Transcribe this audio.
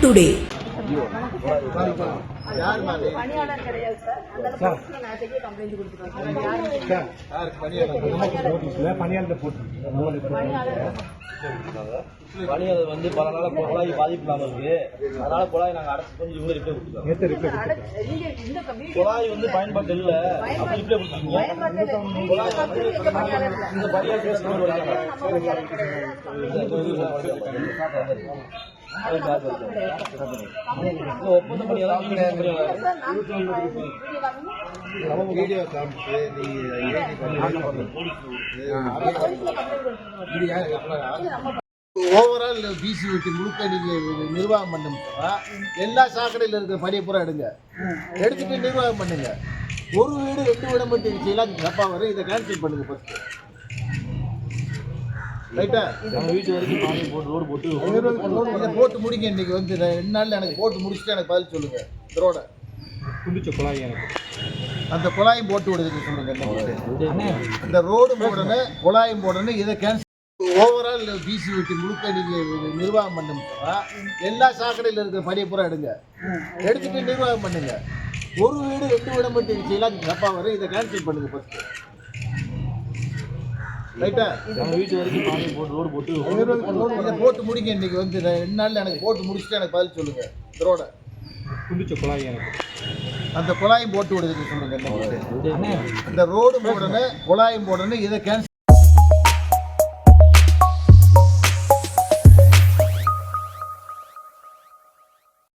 Today. யார் பணியாளர் பணியாளர் வந்து பல நாள குழாய் பாதிப்பு இல்லாம இருக்கு அதனால குழாய் நாங்க அடைச்சு கொஞ்சம் இவங்க ரிப்பேர் கொடுத்துருக்கோம் குழாய் வந்து பயன்பாட்டு இல்ல அப்படி ரிப்பேர் இந்த பணியாளர் வீடியோ காமிச்சு ஓவரால் பிசி வெட்டி முழுக்க நீங்கள் நிர்வாகம் பண்ணுங்க எல்லா சாக்கடையில் இருக்கிற பணியை பூரா எடுங்க. எடுத்துட்டு நிர்வாகம் பண்ணுங்க. ஒரு வீடு ரெண்டு வீடு மட்டும் செய்யலாம் தப்பா வரும். இதை கேன்சல் பண்ணுங்க ஃபஸ்ட்டு ரைட்டா வீட்டு வரைக்கும் பாதி போட்டு ரோடு போட்டு போட்டு முடிங்க இன்னைக்கு வந்து. ரெண்டு நாள்ல எனக்கு போட்டு முடிச்சுட்டு எனக்கு பதில் சொல்லுங்க. இந்த ரோட துண்டிச்ச குழாய் எனக்கு. அந்த குழாயும் போட்டு விடுதுன்னு சொல்லுங்க. இந்த ரோடு போடணும் குழாயும் போடணும் இதை கேன்சல் ஓவரால் பிசி வெட்டி முழுக்க நீங்க நிர்வாகம் பண்ணுங்க. எல்லா சாக்கடையில் இருக்கிற பணியை பூரா எடுங்க. எடுத்துட்டு நிர்வாகம் பண்ணுங்க. ஒரு வீடு ரெண்டு வீடு மட்டும் செய்யலாம் தப்பா வரும். இதை கேன்சல் பண்ணுங்க ஃபர்ஸ்ட் ரைட்டா வீட்டு வரைக்கும் பாதி போட்டு ரோடு போட்டு இதை போட்டு முடிங்க இன்னைக்கு வந்து ரெண்டு நாள்ல எனக்கு போட்டு முடிச்சுட்டு எனக்கு பதில் சொல்லுங்க. இந்த ரோட துண்டிச்ச குழாய் எனக்கு. அந்த குழாயும் போட்டு விடுதுன்னு சொல்லுங்க இன்னைக்கு. இந்த ரோடு போடணும் குழாயும் போடணும் இதை கேன்சல்